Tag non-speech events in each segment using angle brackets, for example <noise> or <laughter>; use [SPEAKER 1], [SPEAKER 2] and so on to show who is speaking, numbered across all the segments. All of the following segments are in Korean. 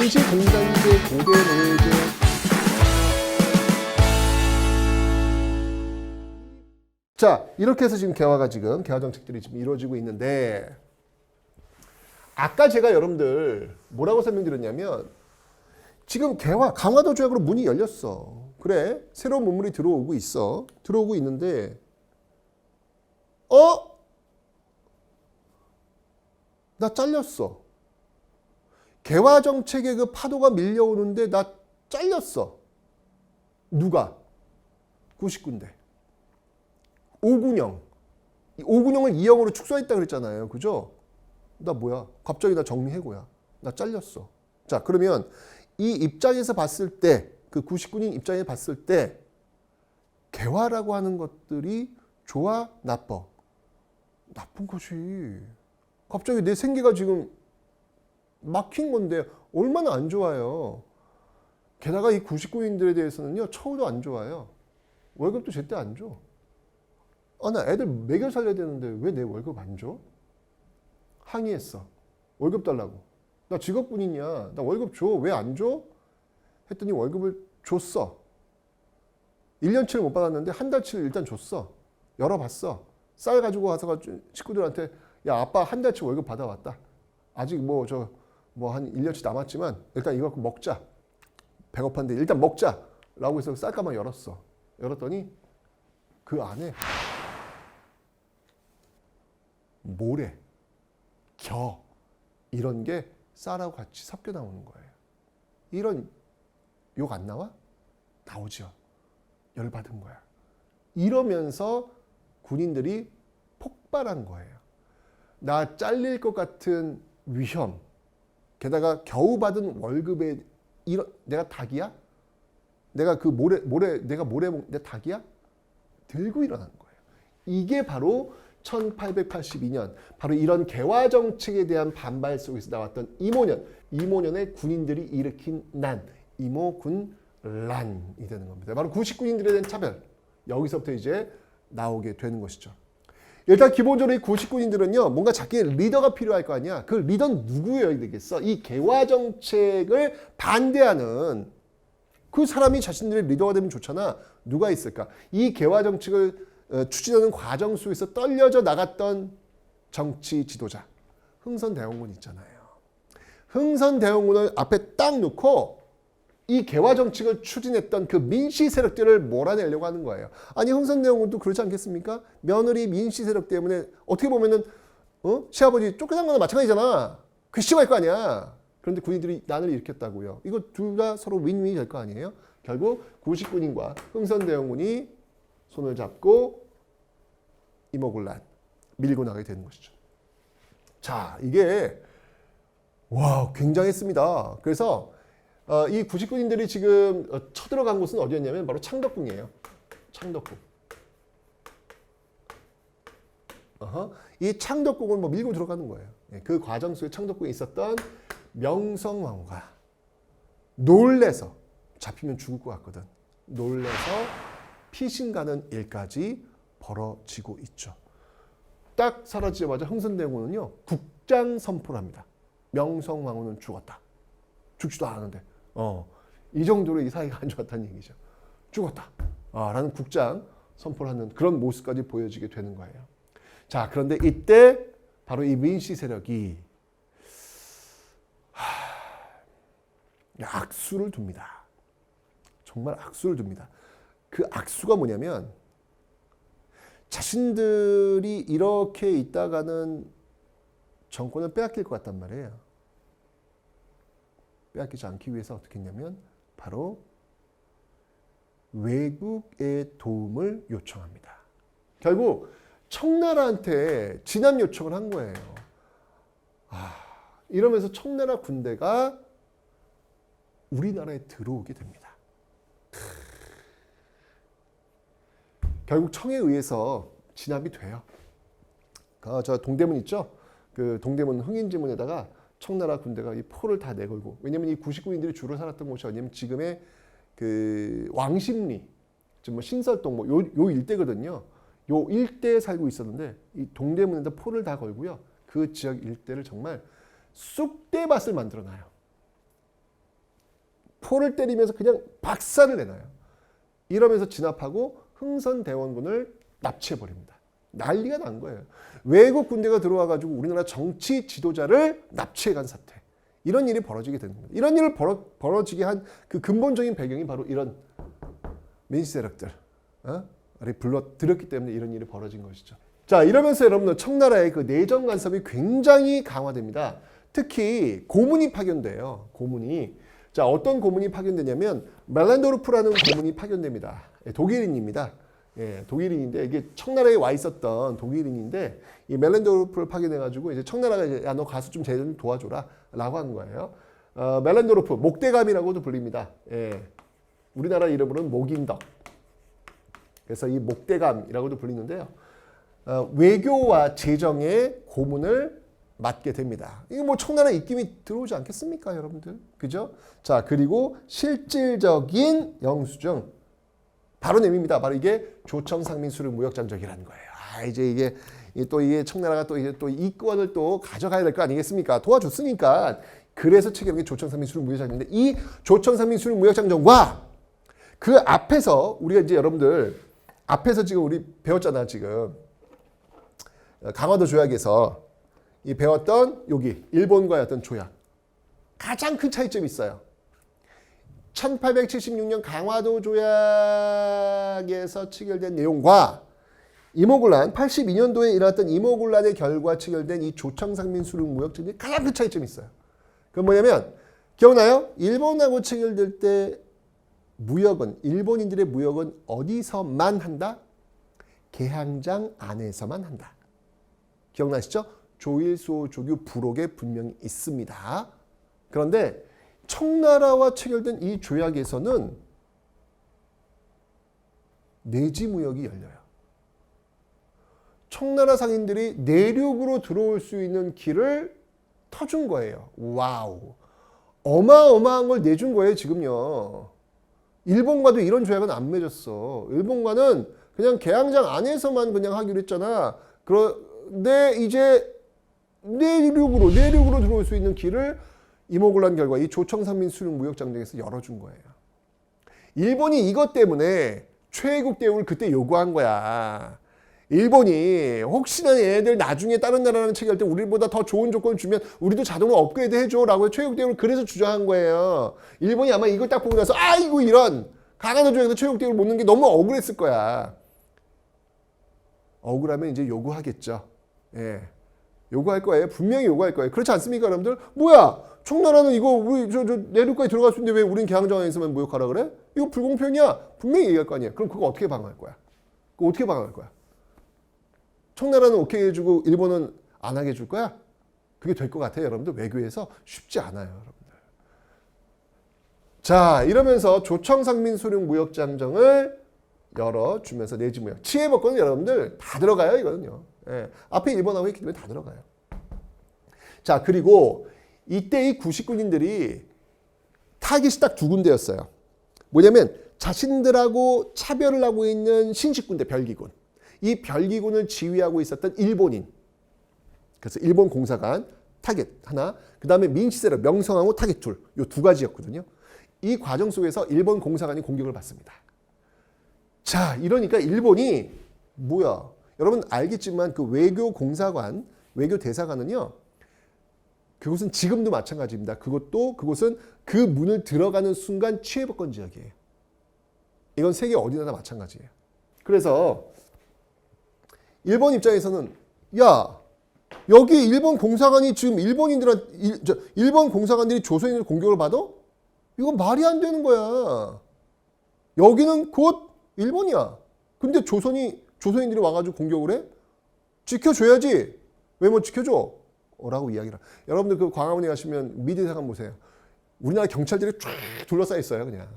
[SPEAKER 1] 원시 공산제 고대 노예제 자 이렇게 해서 지금 개화가 지금 개화 정책들이 지금 이루어지고 있는데 아까 제가 여러분들 뭐라고 설명드렸냐면 지금 개화 강화도 조약으로 문이 열렸어. 그래 새로운 문물이 들어오고 있어. 들어오고 있는데 어? 나 잘렸어. 개화 정책의 그 파도가 밀려오는데 나 잘렸어. 누가? 99인데. 오군영. 이 오군영을 이영으로 축소했다 그랬잖아요. 그죠? 나 뭐야? 갑자기 나 정리해고야. 나 잘렸어. 자, 그러면 이 입장에서 봤을 때, 그 99인 입장에 봤을 때, 개화라고 하는 것들이 좋아, 나빠? 나쁜 것이. 갑자기 내 생계가 지금 막힌 건데 얼마나 안 좋아요. 게다가 이 99인들에 대해서는요, 처우도 안 좋아요. 월급도 제때 안 줘. 아, 나 애들 먹여 살려야 되는데 왜 내 월급 안 줘? 항의했어. 월급 달라고. 나 직업군인이야. 나 월급 줘. 왜 안 줘? 했더니 월급을 줬어. 1년치를 못 받았는데 한 달치를 일단 줬어. 열어봤어. 쌀 가지고 와서 식구들한테 야 아빠 한 달치 월급 받아왔다. 아직 뭐 저 뭐 한 1년치 남았지만 일단 이거 갖고 먹자. 배고픈데 일단 먹자. 라고 해서 쌀가방 열었어. 열었더니 그 안에 모래, 겨 이런 게 쌀하고 같이 섞여 나오는 거예요. 이런 욕 안 나와? 나오죠. 열받은 거야. 이러면서 군인들이 폭발한 거예요. 나 잘릴 것 같은 위험. 게다가 겨우 받은 월급에 이런 내가 닭이야? 내가 그 모래 모래 내가 모래 먹- 내 닭이야? 들고 일어난 거예요. 이게 바로 1882년 바로 이런 개화 정책에 대한 반발 속에서 나왔던 이모년, 이모년의 군인들이 일으킨 난, 이모군 란이 되는 겁니다. 바로 99인들에 대한 차별. 여기서부터 이제 나오게 되는 것이죠. 일단 기본적으로 이 99인들은요, 뭔가 자기 리더가 필요할 거 아니야. 그 리더는 누구여야 되겠어? 이 개화 정책을 반대하는 그 사람이 자신들의 리더가 되면 좋잖아. 누가 있을까? 이 개화 정책을 어, 추진하는 과정 속에서 떨려져 나갔던 정치 지도자 흥선대원군 있잖아요. 흥선대원군을 앞에 딱 놓고 이 개화 정책을 추진했던 그 민시 세력들을 몰아내려고 하는 거예요. 아니 흥선대원군도 그렇지 않겠습니까? 며느리 민시 세력 때문에 어떻게 보면은 어? 시아버지 쫓겨난 거나 마찬가지잖아. 괘씸할 거 아니야. 그런데 군인들이 난을 일으켰다고요. 이거 둘 다 서로 윈윈이 될 거 아니에요? 결국 구식군인과 흥선대원군이 손을 잡고 이모군란 밀고 나가게 되는 것이죠. 자, 이게 와 굉장했습니다. 그래서 어, 이 구식군인들이 지금 어, 쳐들어간 곳은 어디였냐면 바로 창덕궁이에요. 창덕궁. 이 창덕궁을 뭐 밀고 들어가는 거예요. 예, 그 과정 속에 창덕궁에 있었던 명성왕후가 놀래서 잡히면 죽을 것 같거든. 놀래서 피신 가는 일까지 벌어지고 있죠. 딱 사라지자마자 흥선대군은요 국장 선포를 합니다. 명성왕후는 죽었다. 죽지도 않았는데, 어, 이 정도로 이 사이가 안 좋았다는 얘기죠. 죽었다. 아, 라는 국장 선포를 하는 그런 모습까지 보여지게 되는 거예요. 자, 그런데 이때 바로 이 민씨 세력이 하, 악수를 둡니다. 정말 악수를 둡니다. 그 악수가 뭐냐면 자신들이 이렇게 있다가는 정권을 빼앗길 것 같단 말이에요. 빼앗기지 않기 위해서 어떻게 했냐면 바로 외국의 도움을 요청합니다. 결국 청나라한테 진압 요청을 한 거예요. 아, 이러면서 청나라 군대가 우리나라에 들어오게 됩니다. 결국 청에 의해서 진압이 돼요. 그저 동대문 있죠? 그 동대문 흥인지문에다가 청나라 군대가 이 포를 다 내걸고 왜냐면 이 99인들이 주로 살았던 곳이 어디냐면 지금의 그 왕십리, 뭐 신설동 뭐요 요 일대거든요. 요 일대에 살고 있었는데 이 동대문에다 포를 다 걸고요. 그 지역 일대를 정말 쑥대밭을 만들어 놔요. 포를 때리면서 그냥 박살을 내놔요. 이러면서 진압하고 흥선대원군을 납치해 버립니다. 난리가 난 거예요. 외국 군대가 들어와가지고 우리나라 정치 지도자를 납치해간 사태. 이런 일이 벌어지게 되는 겁니다. 이런 일을 벌어, 벌어지게 한 그 근본적인 배경이 바로 이런 민시 세력들. 어? 를 불러들였기 때문에 이런 일이 벌어진 것이죠. 자, 이러면서 여러분들 청나라의 그 내정 간섭이 굉장히 강화됩니다. 특히 고문이 파견돼요. 고문이. 자, 어떤 고문이 파견되냐면 멜란도르프라는 고문이 파견됩니다. 예, 독일인입니다. 예, 독일인인데 이게 청나라에 와 있었던 독일인인데 이 멜란도르프를 파견해가지고 이제 청나라가 이제 야너 가서 좀 제좀 도와줘라라고 한 거예요. 어, 멜란도르프 목대감이라고도 불립니다. 예, 우리나라 이름으로는 목인덕. 그래서 이 목대감이라고도 불리는데요. 어, 외교와 재정의 고문을 맡게 됩니다. 이거 뭐 청나라 입김이 들어오지 않겠습니까, 여러분들? 그죠? 자, 그리고 실질적인 영수증 바로 내밉니다. 바로 이게 조청 상민 수령 무역 잠적이라는 거예요. 아, 이제 이게 또 이게 청나라가 또 이제 또 이권을 또 가져가야 될 거 아니겠습니까? 도와줬으니까. 그래서 체결한 게 조청 상민 수령 무역 잠적인데 이 조청 상민 수령 무역 잠적과 그 앞에서 우리가 이제 여러분들 앞에서 지금 우리 배웠잖아, 지금. 강화도 조약에서 이 배웠던 여기 일본과의 어떤 조약 가장 큰 차이점이 있어요. 1876년 강화도 조약에서 체결된 내용과 이모군란 82년도에 일어났던 이모군란의 결과 체결된 이 조청상민 수륙 무역전이 가장 큰 차이점이 있어요. 그건 뭐냐면 기억나요? 일본하고 체결될 때 무역은 일본인들의 무역은 어디서만 한다? 개항장 안에서만 한다. 기억나시죠? 조일소 조규 부록에 분명히 있습니다. 그런데 청나라와 체결된 이 조약에서는 내지 무역이 열려요. 청나라 상인들이 내륙으로 들어올 수 있는 길을 터준 거예요. 와우. 어마어마한 걸 내준 거예요, 지금요. 일본과도 이런 조약은 안 맺었어. 일본과는 그냥 개항장 안에서만 그냥 하기로 했잖아. 그런데 이제 내륙으로 내륙으로 들어올 수 있는 길을 이모군란 결과 이 조청산민 수륙 무역장정에서 열어준 거예요. 일본이 이것 때문에 최애국 대우를 그때 요구한 거야. 일본이 혹시나 얘네들 나중에 다른 나라랑 체결할 때 우리보다 더 좋은 조건 주면 우리도 자동으로 업그레이드 해줘라고 최애국 대우를 그래서 주장한 거예요. 일본이 아마 이걸 딱 보고 나서 아이고 이런 강한 조약에서 최애국 대우를 못 넣는 게 너무 억울했을 거야. 억울하면 이제 요구하겠죠. 예. 요구할 거예요. 분명히 요구할 거예요. 그렇지 않습니까, 여러분들? 뭐야? 청나라는 이거 우리 저, 저 내륙까지 들어갈 수 있는데 왜 우린 개항정에서만 무역하라 그래? 이거 불공평이야. 분명히 얘기할 거 아니야. 그럼 그거 어떻게 방어할 거야? 그거 어떻게 방어할 거야? 청나라는 오케이 해주고 일본은 안 하게 해줄 거야? 그게 될 것 같아요, 여러분들. 외교에서 쉽지 않아요, 여러분들. 자, 이러면서 조청상민 소령 무역장정을 열어주면서 내지 무역. 치해법권은 여러분들 다 들어가요, 이거는요. 예, 앞에 일본하고 했기 때문에 다 들어가요. 자, 그리고 이때 이 구식군인들이 타깃이 딱 두 군데였어요. 뭐냐면 자신들하고 차별을 하고 있는 신식군대 별기군. 이 별기군을 지휘하고 있었던 일본인. 그래서 일본 공사관 타겟 하나, 그 다음에 민시세력 명성하고 타겟 둘. 요 두 가지였거든요. 이 과정 속에서 일본 공사관이 공격을 받습니다. 자, 이러니까 일본이 뭐야? 여러분 알겠지만 그 외교 공사관, 외교 대사관은요. 그곳은 지금도 마찬가지입니다. 그것도 그곳은 그 문을 들어가는 순간 취해법권 지역이에요. 이건 세계 어디나 다 마찬가지예요. 그래서 일본 입장에서는 야 여기 일본 공사관이 지금 일본인들한 일, 저, 일본 공사관들이 조선인들 공격을 받아? 이건 말이 안 되는 거야. 여기는 곧 일본이야. 근데 조선이 조선인들이 와가지고 공격을 해? 지켜줘야지. 왜 못 지켜줘? 라고 이야기를. 여러분들 그 광화문에 가시면 미대사관 보세요. 우리나라 경찰들이 쫙 둘러싸여 있어요, 그냥.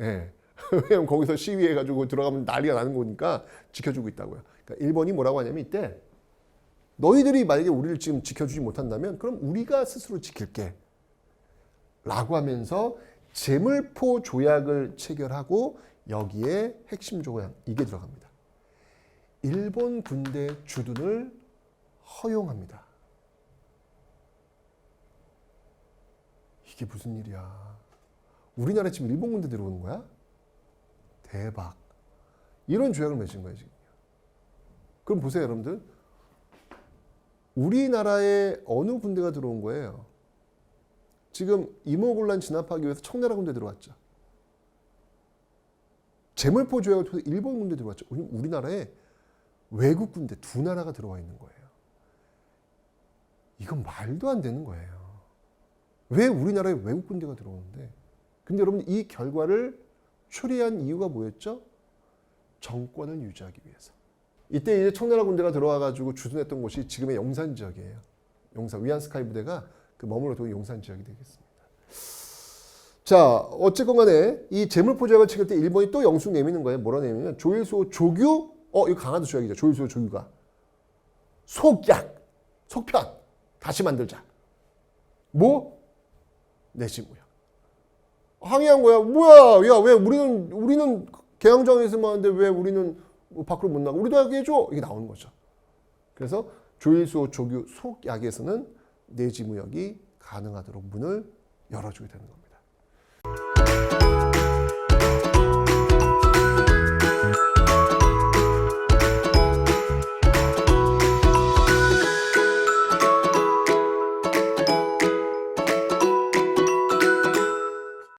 [SPEAKER 1] 예. <laughs> 왜냐면 거기서 시위해가지고 들어가면 난리가 나는 거니까 지켜주고 있다고요. 그러니까 일본이 뭐라고 하냐면 이때 너희들이 만약에 우리를 지금 지켜주지 못한다면 그럼 우리가 스스로 지킬게. 라고 하면서 재물포 조약을 체결하고 여기에 핵심 조약 이게 들어갑니다. 일본 군대 주둔을 허용합니다. 이게 무슨 일이야? 우리나라에 지금 일본 군대 들어오는 거야? 대박. 이런 조약을 맺은 거예요, 지금. 그럼 보세요, 여러분들. 우리나라에 어느 군대가 들어온 거예요? 지금 이모군란 진압하기 위해서 청나라 군대 들어왔죠. 제물포 조약을 통해서 일본 군대 들어왔죠. 우리- 우리나라에 외국 군대 두 나라가 들어와 있는 거예요. 이건 말도 안 되는 거예요. 왜 우리나라에 외국 군대가 들어오는데? 근데 여러분 이 결과를 추리한 이유가 뭐였죠? 정권을 유지하기 위해서. 이때 이제 청나라 군대가 들어와 가지고 주둔했던 곳이 지금의 용산 지역이에요. 용산 위안 스카이 부대가 그 머물러둔 용산 지역이 되겠습니다. 자, 어쨌건 간에 이 재물포 조약을 체결 때 일본이 또 영숙 내미는 거예요. 뭐라 내미냐면 조일수 조규 어, 이거 강화도 조약이죠. 조일수 조규가 속약, 속편 다시 만들자. 뭐? 내지무역. 항의한 거야. 뭐야? 야, 왜 우리는 우리는 개항장에서만 하는데 왜 우리는 뭐 밖으로 못 나가? 우리도 하게 해줘. 이게 나오는 거죠. 그래서 조일수 조규 속약에서는 내지무역이 가능하도록 문을 열어주게 되는 겁니다.